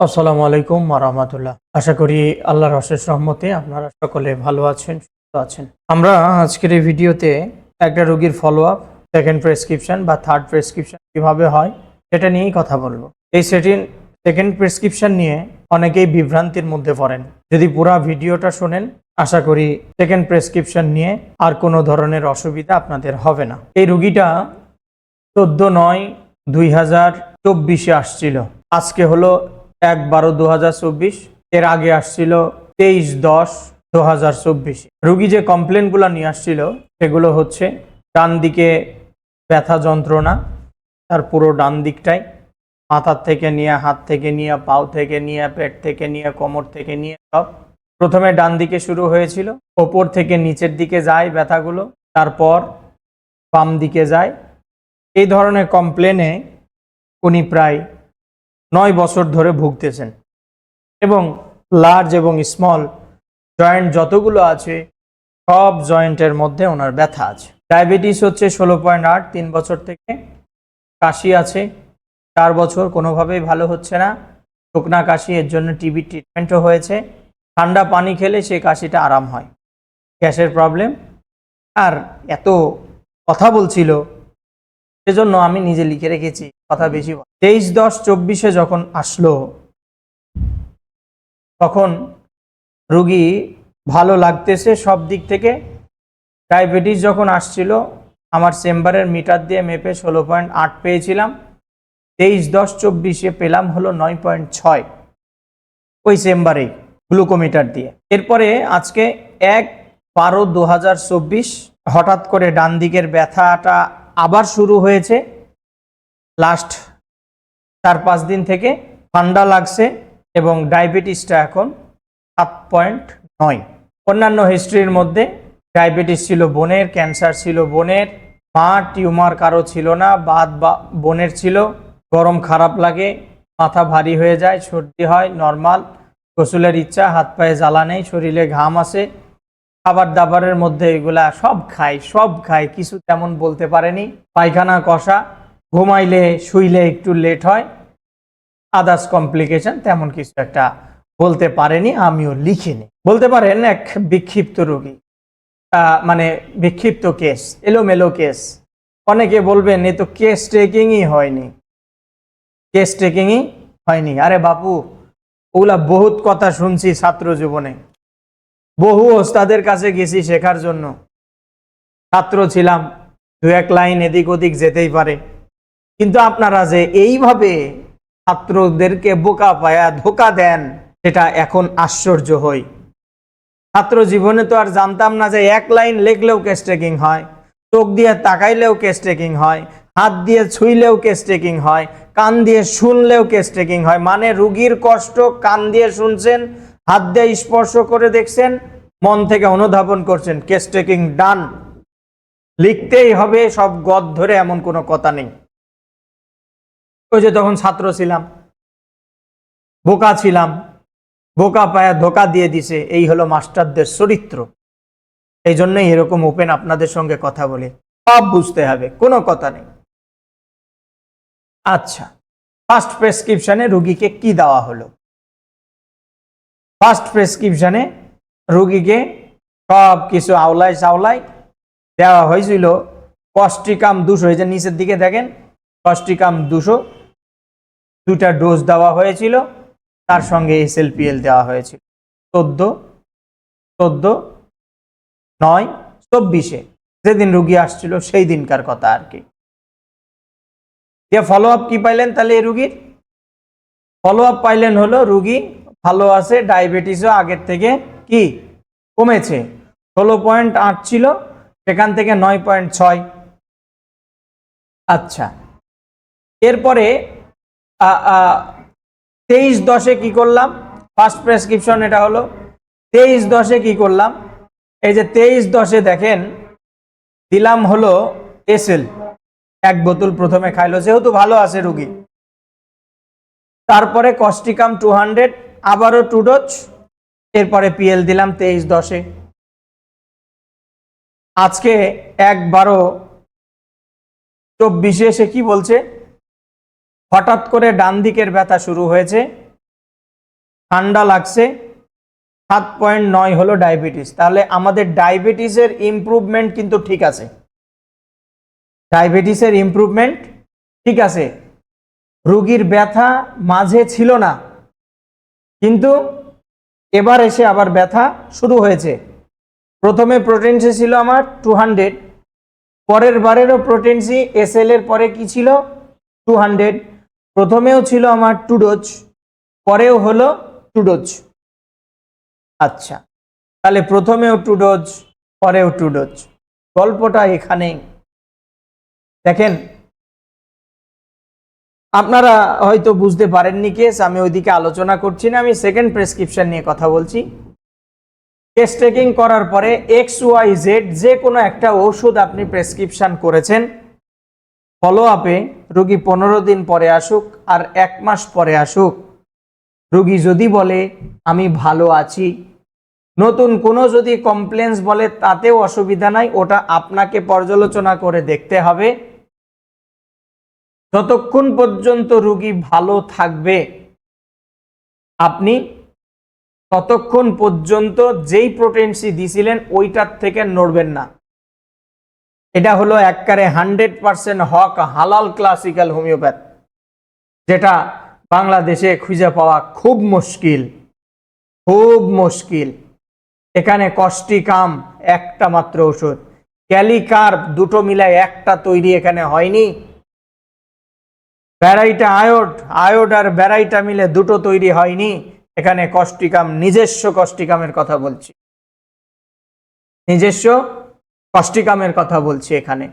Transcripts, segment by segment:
আসসালামু আলাইকুম রহমতুল্লাহ। আশা করি আল্লাহর অশেষ রহমতে আপনারা সকলে ভালো আছেন, সুস্থ আছেন। আমরা আজকের এই ভিডিওতে একটা রোগীর ফলো আপ সেকেন্ড প্রেসক্রিপশন বা থার্ড প্রেসক্রিপশন কীভাবে হয় সেটা নিয়েই কথা বলব। এই সেটিন সেকেন্ড প্রেসক্রিপশন নিয়ে অনেকেই বিভ্রান্তির মধ্যে পড়েন। যদি পুরো ভিডিওটা শোনেন, আশা করি সেকেন্ড প্রেসক্রিপশন নিয়ে আর কোনো ধরনের অসুবিধা আপনাদের হবে না। এই রুগীটা চোদ্দ নয় দুই হাজার চব্বিশে আসছিল। আজকে হলো এক বারো দু এর আগে আসছিল তেইশ দশ দু হাজার চব্বিশে। রুগী যে কমপ্লেনগুলো নিয়ে আসছিল, সেগুলো হচ্ছে ডান দিকে ব্যথা যন্ত্রণা, তার পুরো ডান দিকটাই, মাথার থেকে নিয়ে হাত থেকে নিয়ে, পাও থেকে নিয়ে, পেট থেকে নিয়ে, কোমর থেকে নিয়ে, সব। প্রথমে ডান দিকে শুরু হয়েছিল, ওপর থেকে নিচের দিকে যায় ব্যথাগুলো, তারপর বাম দিকে যায়। এই ধরনের কমপ্লেনে উনি প্রায় নয় বছর ধরে ভুগতেছেন। এবং লার্জ এবং স্মল জয়েন্ট যতগুলো আছে, সব জয়েন্টের মধ্যে ওনার ব্যথা আছে। ডায়াবেটিস হচ্ছে ষোলো পয়েন্ট আট, তিন বছর থেকে কাশি আছে। চার বছর কোনোভাবেই ভালো হচ্ছে না। শুকনা কাশি, এর জন্য টিবি ট্রিটমেন্টও হয়েছে। ঠান্ডা পানি খেলে সেই কাশিটা আরাম হয়। গ্যাসের প্রবলেম আর এত কথা বলছিল সেজন্য আমি নিজে লিখে রেখেছি, কথা বেশি তেইশ দশ চব্বিশে যখন আসলো, তখন রুগী ভালো লাগতেছে সব দিক থেকে। ডায়াবেটিস যখন আসছিল, আমার চেম্বারের মিটার দিয়ে মেপে ষোলো পয়েন্ট আট পেয়েছিলাম। তেইশ দশ চব্বিশে পেলাম হলো নয় পয়েন্ট ছয় ওই চেম্বারেই গ্লুকোমিটার দিয়ে। এরপরে আজকে এক বারো দু হঠাৎ করে ডান দিকের ব্যথাটা আবার শুরু হয়েছে। লাস্ট চার পাঁচ দিন থেকে ঠান্ডা লাগছে এবং ডায়াবেটিসটা এখন সাত পয়েন্ট নয়। অন্যান্য হিস্ট্রির মধ্যে ডায়াবেটিস ছিল বোনের, ক্যান্সার ছিল বোনের, মা টিউমার কারও ছিল না, বাদ বা বোনের ছিল। গরম খারাপ লাগে, মাথা ভারী হয়ে যায়, সর্দি হয়, নর্মাল, গোসলের ইচ্ছা, হাত পায়ে জ্বালা নেই, শরীরে ঘাম আসে খাবার দাবারের মধ্যে এগুলা সব খায় সব খায় কিছু তেমন বলতে পারেনি। পায়খানা, কষা, ঘুমাইলে, শুইলে একটু লেট হয়। আদার্স কমপ্লিকেশন তেমন কিছু একটা বলতে পারেনি, আমিও লিখিনি। বলতে পারেন এক বিক্ষিপ্ত রোগী মানে বিক্ষিপ্ত কেস এলোমেলো কেস অনেকে বলবেন, এ তো কেস টেকিংই হয়নি। কেস টেকিংই হয়নি। আরে বাপু, ওগুলা বহুত কথা শুনছি ছাত্র জীবনে। বহু ওস্তাদের কাছে গেছি শেখার জন্য। ছাত্র ছিলাম, দু এক লাইন এদিক ওদিক যেতেই পারে। কিন্তু আপনারা যে এইভাবে ছাত্রদেরকে বোকা পায়া ধোকা দেন, সেটা এখন আশ্চর্য হই। ছাত্র জীবনে তো আর জানতাম না যে এক লাইন লেখলেও কেস টেকিং হয়, চোখ দিয়ে তাকাইলেও কেস টেকিং হয়, হাত দিয়ে ছুঁইলেও কেস টেকিং হয়, কান দিয়ে শুনলেও কেস টেকিং হয়। মানে রুগীর কষ্ট কান দিয়ে শুনছেন হাত দিয়ে স্পর্শ করে দেখছেন, মন থেকে অনুধাবন করছেন, কেস টেকিং ডান। লিখতেই হবে সব গদ ধরে, এমন কোনো কথা নেই। ওই যে তখন ছাত্র ছিলাম, বোকা ছিলাম, বোকা পায়া ধোকা দিয়ে দিছে, এই হলো মাস্টারদের চরিত্র। এই জন্যই এরকম ওপেন আপনাদের সঙ্গে কথা বলে। সব বুঝতে হবে, কোনো কথা নেই। আচ্ছা ফার্স্ট প্রেসক্রিপশনে রুগীকে কি দেওয়া হলো? ফার্স্ট প্রেসক্রিপশনে রুগীকে সব কিছু আওলায় সাওলায় দেওয়া হয়েছিল। কস্টিকাম দুশো, এই যে নিচের দিকে দেখেন কস্টিকাম দুশো দুটা ডোজ দেওয়া হয়েছিল, তার সঙ্গে এসএলপিএল দেওয়া হয়েছিল। চোদ্দ চোদ্দ, নয়, চব্বিশে যেদিন রুগী আসছিল সেই দিনকার কথা আর কি। দিয়ে ফলো আপ কি পাইলেন তাহলে এই রুগীর? ফলো আপ পাইলেন হলো রুগী ভালো আছে ডায়াবেটিসও আগের থেকে কি? কমেছে। ষোলো পয়েন্ট আট ছিল, সেখান থেকে নয় পয়েন্ট ছয়। আচ্ছা। এরপরে তেইশ দশে কি করলাম? ফার্স্ট প্রেসক্রিপশন এটা হলো। তেইশ দশে কি করলাম? এই যে তেইশ দশে দেখেন, দিলাম হলো এসএল। এক বোতল প্রথমে খাইলো, যেহেতু ভালো আছে রুগী। তারপরে কস্টিকাম টু হান্ড্রেড আবারও টু ডোজ, এরপরে পিএল দিলাম তেইশ দশে। আজকে এক বারো চব্বিশে এসে কি বলছে? হঠাৎ করে ডান দিকের ব্যথা শুরু হয়েছে, ঠান্ডা লাগছে, সাত পয়েন্ট নয় হলো ডায়াবেটিস। তাহলে আমাদের ডায়াবেটিসের ইমপ্রুভমেন্ট কিন্তু ঠিক আছে। ডায়াবেটিসের ইমপ্রুভমেন্ট ঠিক আছে। রুগীর ব্যথা মাঝে ছিল না। কিন্তু এবার এসে আবার ব্যথা শুরু হয়েছে। প্রথমে প্রোটেন্সি ছিল আমার টু হান্ড্রেড পরের বারেরও প্রোটেন্সি এস এর পরে কি ছিল? টু হান্ড্রেড প্রথমেও ছিল আমার টু ডোজ পরেও হলো টু ডোজ আচ্ছা তাহলে প্রথমেও টু ডোজ পরেও টু ডোজ গল্পটা এখানেই। দেখেন আপনারা হয়তো বুঝতে পারেননি কেস আমি ওইদিকে আলোচনা করছি না, আমি সেকেন্ড প্রেসক্রিপশন নিয়ে কথা বলছি। কেস টেকিং করার পরে এক্স ওয়াই জেড যে কোনো একটা ওষুধ আপনি প্রেসক্রিপশন করেছেন। ফলো আপে রুগী পনেরো দিন পরে আসুক আর এক মাস পরে আসুক। রুগী যদি বলে, আমি ভালো আছি। নতুন কোনো যদি কমপ্লেন্স বলে, তাতেও অসুবিধা নাই, ওটা আপনাকে পর্যালোচনা করে দেখতে হবে। যতক্ষণ পর্যন্ত রুগী ভালো থাকবে। আপনি ততক্ষণ পর্যন্ত যেই প্রোটেন্সি দিছিলেন, ওইটার থেকে নড়বেন না। এটা হলো এককারে হান্ড্রেড পার্সেন্ট হক, হালাল ক্লাসিক্যাল হোমিওপ্যাথ যেটা বাংলাদেশে খুঁজে পাওয়া খুব মুশকিল খুব মুশকিল। এখানে কষ্টিকাম একটা মাত্র ওষুধ। ক্যালিকার্ব দুটো মিলায় একটা তৈরি এখানে হয়নি। ব্যারাইটা আয়োড আয়োড আর ব্যারাইটা মিলে দুটো তৈরি হয়নি। এখানে কষ্টিকাম, নিজস্ব কষ্টিকামের কথা বলছি। নিজস্ব কষ্টিকামের কথা বলছি এখানে।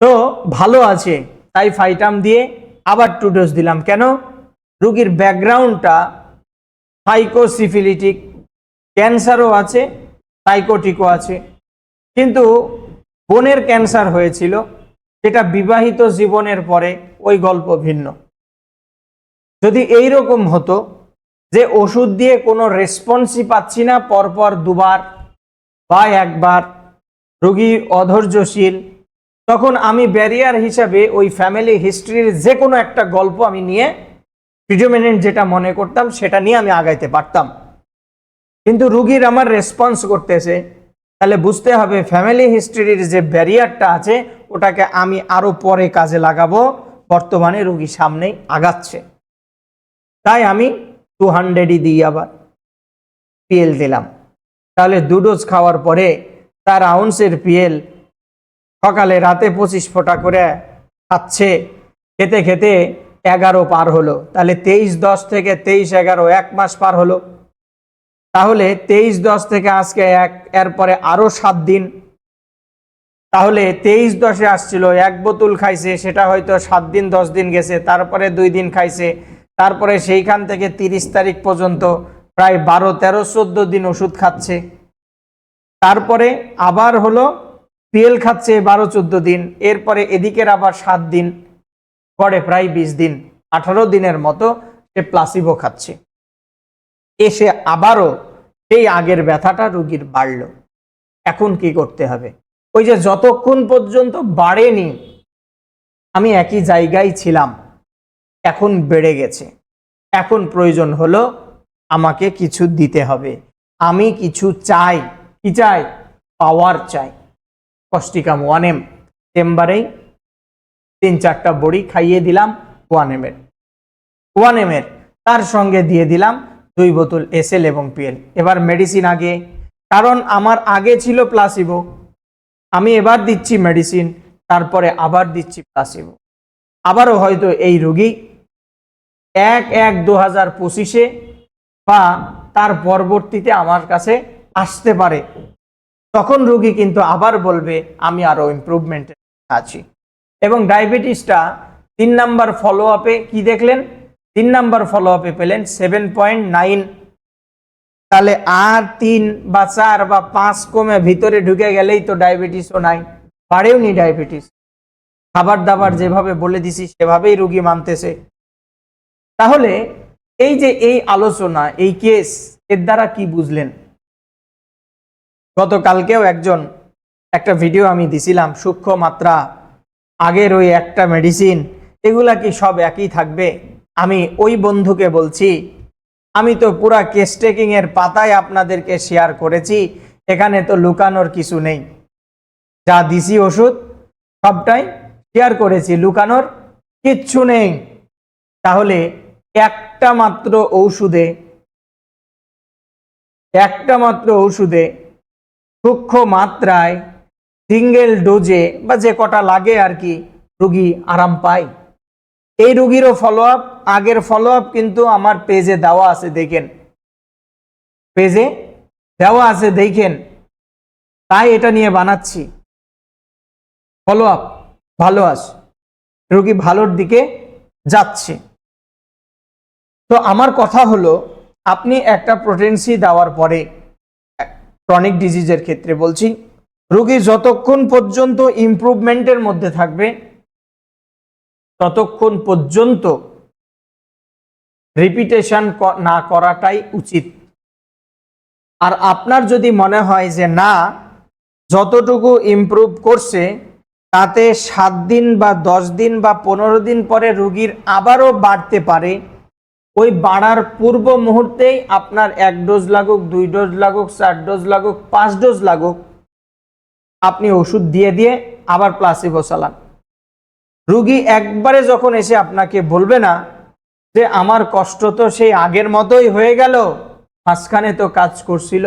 তো ভালো আছে, তাই ফাইটাম দিয়ে আবার টু ডোজ দিলাম। কেন? রুগীর ব্যাকগ্রাউন্ডটা সাইকোসিফিলিটিক ক্যান্সারও আছে সাইকোটিকও আছে। কিন্তু বোনের ক্যান্সার হয়েছিল। যেটা বিবাহিত জীবনের পরে ওই গল্প ভিন্ন। যদি এই রকম হতো যে ওষুধ দিয়ে কোনো রেসপন্সই পাচ্ছি না, পরপর দুবার বা একবার রোগী অধৈর্যশীল, তখন আমি ব্যারিয়ার হিসাবে ওই ফ্যামিলি হিস্ট্রির যে কোনো একটা গল্প আমি নিয়ে প্রিডোমিনেন্ট যেটা মনে করতাম সেটা নিয়ে আমি আগাইতে পারতাম। কিন্তু রুগীর আমার রেসপন্স করতেছে তাহলে বুঝতে হবে ফ্যামিলি হিস্ট্রির যে ব্যারিয়ারটা আছে, ওটাকে আমি আরও পরে কাজে লাগাবো। বর্তমানে রুগী সামনেই আগাচ্ছে। তাই আমি টু হান্ড্রেডই দিই আবার। পিএল দিলাম। তাহলে দু ডোজ খাওয়ার পরে তার আউন্সের পিএল সকালে রাতে পঁচিশ ফোঁটা করে খাচ্ছে। খেতে খেতে এগারো পার হলো। তাহলে তেইশ, দশ থেকে তেইশ, এগারো, এক মাস পার হলো। তাহলে তেইশ দশ থেকে আজকে এক, এরপরে আরও সাত দিন। তাহলে তেইশ দশে আসছিল, এক বোতল খাইছে, সেটা হয়তো সাত দিন, দশ দিন গেছে, তারপরে দুই দিন খাইছে, তারপরে সেইখান থেকে তিরিশ তারিখ পর্যন্ত প্রায় বারো, তেরো, চোদ্দ দিন ওষুধ খাচ্ছে। তারপরে আবার হলো পিএল খাচ্ছে বারো, চোদ্দ দিন, এরপরে এদিকের আবার সাত দিন, পরে প্রায় বিশ দিন, আঠারো দিনের মতো সে প্লাসিবো খাচ্ছে। এসে আবারও সেই আগের ব্যথাটা রুগীর বাড়ল। এখন কি করতে হবে? ওই যে যতক্ষণ পর্যন্ত বাড়েনি, আমি একই জায়গায় ছিলাম, এখন বেড়ে গেছে। এখন প্রয়োজন হলো আমাকে কিছু দিতে হবে। আমি কিছু চাই। কি চাই? পাওয়ার চাই। Causticum one M. চেম্বারেই তিন চারটা বড়ি খাইয়ে দিলাম ওয়ান এম এর। ওয়ান এম এর। তার সঙ্গে দিয়ে দিলাম দুই বোতল এসএল এবং পিএল এবার মেডিসিন আগে। কারণ আমার আগে ছিল প্লাসিবো আমি এবার দিচ্ছি মেডিসিন তারপরে আবার দিচ্ছি প্লাসিবো আবারও হয়তো এই রোগী এক এক দু হাজার পঁচিশে বা তার পরবর্তীতে আমার কাছে আসতে পারে। তখন রোগী কিন্তু আবার বলবে, আমি আরও ইমপ্রুভমেন্টে আছি। এবং ডায়াবেটিসটা তিন নাম্বার ফলো আপে কি দেখলেন? তিন নাম্বার ফলো আপে পেলেন সেভেন পয়েন্ট নাইন তাহলে আর তিন বা চার বা পাঁচ কমে ভিতরে ঢুকে গেলেই তো ডায়াবেটিসও নাই পারেও নি ডায়াবেটিস খাবার দাবার যেভাবে বলে দিছি, সেভাবেই রুগী মানতেছে। তাহলে এই যে এই আলোচনা, এই কেস এর দ্বারা কি বুঝলেন? গতকালকেও একজন, একটা ভিডিও আমি দিছিলাম, সূক্ষ্ম মাত্রা, আগের ওই একটা মেডিসিন এগুলা কি সব একই থাকবে? আমি ওই বন্ধুকে বলছি, আমি তো পুরা কেস এর পাতায় আপনাদেরকে শেয়ার করেছি, এখানে তো লুকানোর কিছু নেই। যা দিছি ওষুধ, সবটাই শেয়ার করেছি, লুকানোর কিচ্ছু নেই। তাহলে একটা মাত্র ঔষধে, একটা মাত্র ঔষধে সূক্ষ্ম মাত্রায় সিঙ্গেল ডোজে বা যে কটা লাগে আর কি রুগী আরাম পায়। এই রুগীরও ফলো আপ আগের ফলো আপ কিন্তু আমার পেজে দেওয়া আছে, দেখেন। পেজে দেওয়া আছে, দেখেন। তাই এটা নিয়ে বানাচ্ছি। ফলো আপ ভালো আছে। রুগী ভালোর দিকে যাচ্ছে। তো আমার কথা হলো, আপনি একটা প্রোটেন্সি দেওয়ার পরে ক্রনিক ডিজিজের ক্ষেত্রে বলছি, রোগী যতক্ষণ পর্যন্ত ইমপ্রুভমেন্টের মধ্যে থাকবে, ততক্ষণ পর্যন্ত রিপিটেশন না করাটাই উচিত। আর আপনার যদি মনে হয় যে না, যতটুকু ইমপ্রুভ করছে, তাতে সাত দিন বা দশ দিন বা পনেরো দিন পরে রুগীর আবারও বাড়তে পারে, ওই বাড়ার পূর্ব মুহূর্তেই আপনার এক ডোজ লাগুক, দুই ডোজ লাগুক, চার ডোজ লাগুক, পাঁচ ডোজ লাগুক, আপনি ওষুধ দিয়ে দিয়ে আবার প্লাসিবো চালান। রুগী একবারে যখন এসে আপনাকে বলবে না যে আমার কষ্ট তো সেই আগের মতোই হয়ে গেল। মাঝখানে তো কাজ করছিল।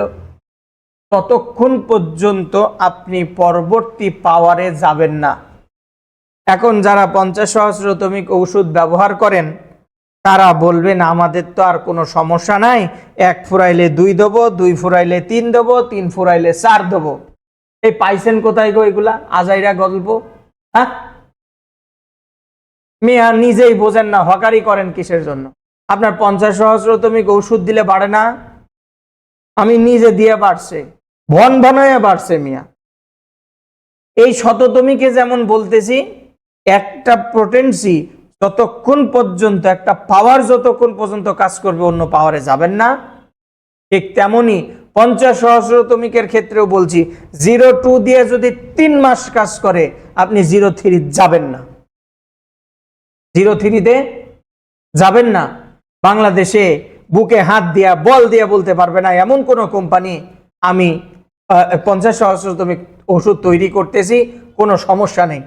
ততক্ষণ পর্যন্ত আপনি পরবর্তী পাওয়ারে যাবেন না। এখন যারা পঞ্চাশ সহস্রতমিক ঔষধ ব্যবহার করেন, তারা বলবেন, আমাদের তো আর কোনো সমস্যা নাই। এক ফুরাইলে দুই দেবো, দুই ফুরাইলে তিন দেবো, তিন ফুরাইলে চার দেবো। এই পাইছেন কোথায় গো এগুলা? আজাইরা গল্প হ্যাঁ? মেয়া নিজেই বোঝেন না, হকারি করেন কিসের জন্য? আপনার পঞ্চাশ সহস্রতমিক ঔষধ দিলে বাড়ে না? আমি নিজে দিয়ে বাড়ছে ভন ভন হয়ে বাড়ছে মিয়া। এই শততমিকে যেমন বলতেছি, একটা প্রোটেন্সি ততক্ষণ পর্যন্ত, একটা পাওয়ার যতক্ষণ পর্যন্ত কাজ করবে, অন্য পাওয়ারে যাবেন না। ঠিক তেমনি পঞ্চাশ সহস্রতমিকের ক্ষেত্রেও বলছি জিরো টু দিয়ে যদি তিন মাস কাজ করে, আপনি জিরো থ্রি যাবেন না। জিরো থ্রিতে যাবেন না। বাংলাদেশে বুকে হাত দিয়া, বল দিয়া বলতে পারবে না। এমন কোন কোম্পানি আমি পঞ্চাশ সহস্রতমিক ওষুধ তৈরি করতেছি, কোনো সমস্যা নেই।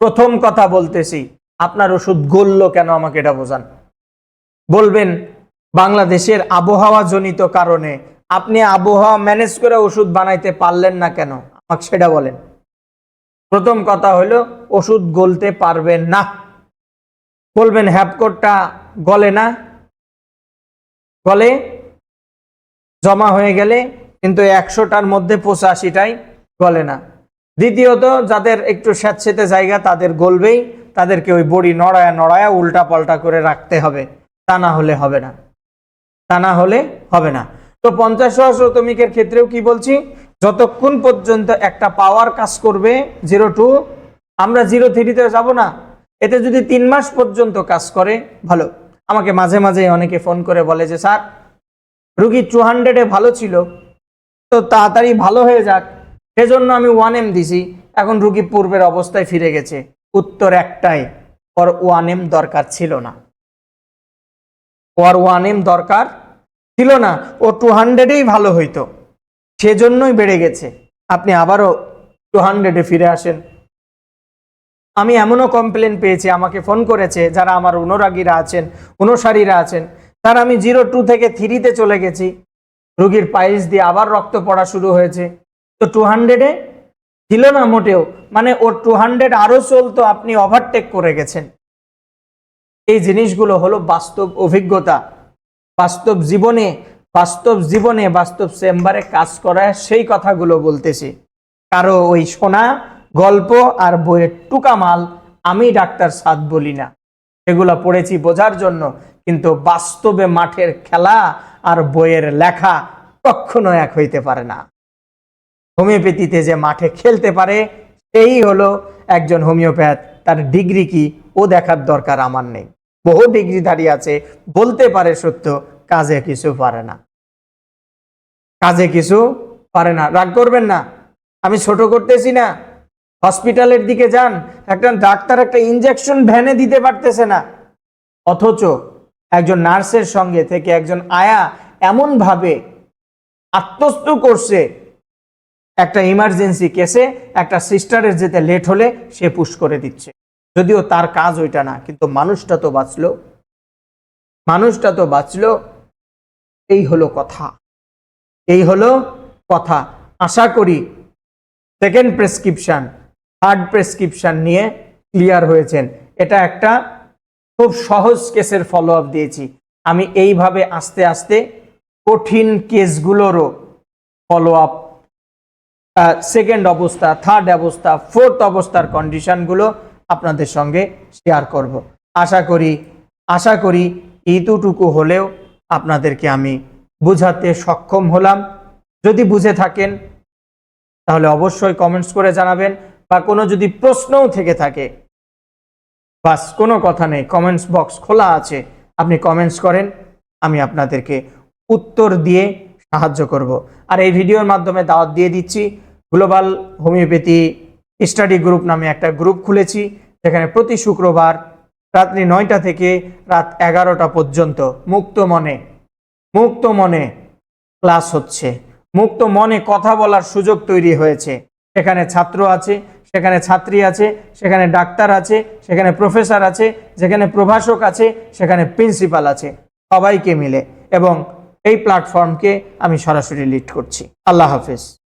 প্রথম কথা বলতেছি, আপনার ওষুধ গললো কেন আমাকে এটা বোঝান। বলবেন, বাংলাদেশের আবহাওয়া জনিত কারণে আপনি আবহাওয়া ম্যানেজ করে ওষুধ বানাইতে পারলেন না কেন? আমাকে সেটা বলেন। প্রথম কথা হলো, ওষুধ গলতে পারবেন না। বলবেন হ্যাপকোটটা গলে না। গলে, জমা হয়ে গেলে কিন্তু একশোটার মধ্যে পঁচাশিটাই গলে না। দ্বিতীয়ত, যাদের একটু স্যাঁতসেতে জায়গা, তাদের গলবেই। তাদেরকে ওই বড়ি নড়ায়া নড়ায়া উল্টা পাল্টা করে রাখতে হবে। তা না হলে হবে না। তা না হলে হবে না। তো পঞ্চাশ সহস্রতমিকের ক্ষেত্রেও কি বলছি? যতক্ষণ পর্যন্ত একটা পাওয়ার কাজ করবে জিরো টু আমরা জিরো থ্রিতে যাব না। এতে যদি তিন মাস পর্যন্ত কাজ করে, ভালো। আমাকে মাঝে মাঝে অনেকে ফোন করে বলে যে, স্যার, রুগী টু হান্ড্রেডে ভালো ছিল, তো তাড়াতাড়ি ভালো হয়ে যাক। সেজন্য আমি ওয়ান এম দিছি। এখন রুগী পূর্বের অবস্থায় ফিরে গেছে। উত্তর একটাই ওর ওয়ান এম দরকার ছিল না। ওর ওয়ান এম দরকার ছিল না। ও টু হান্ড্রেডেই ভালো হইতো। সেজন্যই বেড়ে গেছে। আপনি আবারও টু হান্ড্রেডে ফিরে আসেন। আমি এমনও কমপ্লেন পেয়েছি, আমাকে ফোন করেছে, যারা আমার অনুরাগীরা আছেন, অনুসারীরা আছেন। তারা আমি জিরো টু থেকে থ্রিতে চলে গেছি। রুগীর পাইলস দিয়ে আবার রক্ত পড়া শুরু হয়েছে। তো টু হান্ড্রেডে ছিল না মোটেও। মানে ওর টু হান্ড্রেড আরও চলতো, আপনি ওভারটেক করে গেছেন। এই জিনিসগুলো হলো বাস্তব অভিজ্ঞতা। বাস্তব জীবনে বাস্তব জীবনে, বাস্তব চেম্বারে কাজ করায় সেই কথাগুলো বলতেছি। কারও ওই শোনা গল্প আর বইয়ের টুকা মাল আমি ডাক্তার সাদ বলি না। এগুলো পড়েছি বোঝার জন্য, কিন্তু বাস্তবে মাঠের খেলা আর বইয়ের লেখা কখনো এক হইতে পারে না। হোমিওপ্যাথিতে যে মাঠে খেলতে পারে, সেই হলো একজন হোমিওপ্যাথ। তার ডিগ্রি কি, ও দেখার দরকার আমার নেই। বহু ডিগ্রিধারী আছে, বলতে পারে সত্য, কাজে কিছু পারে না। কাজে কিছু পারে না। রাগ করবেন না। আমি ছোট করতেছি না। হসপিটালের দিকে যান, একটা ডাক্তার একটা ইনজেকশন ভ্যানে দিতে পারতেছে না। অথচ একজন নার্সের সঙ্গে থেকে একজন আয়া এমনভাবে আত্মস্থ করছে, একটা ইমার্জেন্সি কেসে একটা সিস্টারের যেতে লেট হলে সে পুশ করে দিচ্ছে। যদিও তার কাজ ওইটা না, কিন্তু মানুষটা তো বাঁচলো। মানুষটা তো বাঁচলো। এই হলো কথা। এই হলো কথা। আশা করি সেকেন্ড প্রেসক্রিপশন থার্ড প্রেসক্রিপশন নিয়ে ক্লিয়ার হয়েছেন। এটা একটা খুব সহজ কেসের ফলো আপ দিয়েছি। আমি এইভাবে আস্তে আস্তে কঠিন কেসগুলোরও ফলো আপ সেকেন্ড অবস্থা থার্ড অবস্থা ফোর্থ অবস্থার কন্ডিশনগুলো আপনাদের সঙ্গে শেয়ার করব। আশা করি আশা করি এইটুকু হলেও আপনাদেরকে আমি বুঝাতে সক্ষম হলাম। যদি বুঝে থাকেন, তাহলে অবশ্যই কমেন্টস করে জানাবেন। বা কোনো যদি প্রশ্নও থেকে থাকে, বাস কোনো কথা নেই কমেন্টস বক্স খোলা আছে, আপনি কমেন্টস করেন, আমি আপনাদেরকে উত্তর দিয়ে সাহায্য করব। আর এই ভিডিওর মাধ্যমে দাওয়াত দিয়ে দিচ্ছি গ্লোবাল হোমিওপ্যাথি স্টাডি গ্রুপ নামে একটা গ্রুপ খুলেছি, যেখানে প্রতি শুক্রবার রাত্রি নয়টা থেকে রাত এগারোটা পর্যন্ত মুক্ত মনে মুক্ত মনে ক্লাস হচ্ছে। মুক্ত মনে কথা বলার সুযোগ তৈরি হয়েছে। এখানে ছাত্র আছে সেখানে ছাত্রী আছে, সেখানে ডাক্তার আছে, সেখানে প্রফেসর আছে, যেখানে প্রভাষক আছে, সেখানে প্রিন্সিপাল আছে, সবাইকে মিলে। এবং এই প্ল্যাটফর্মকে আমি সরাসরি লিড করছি। আল্লাহ হাফেজ।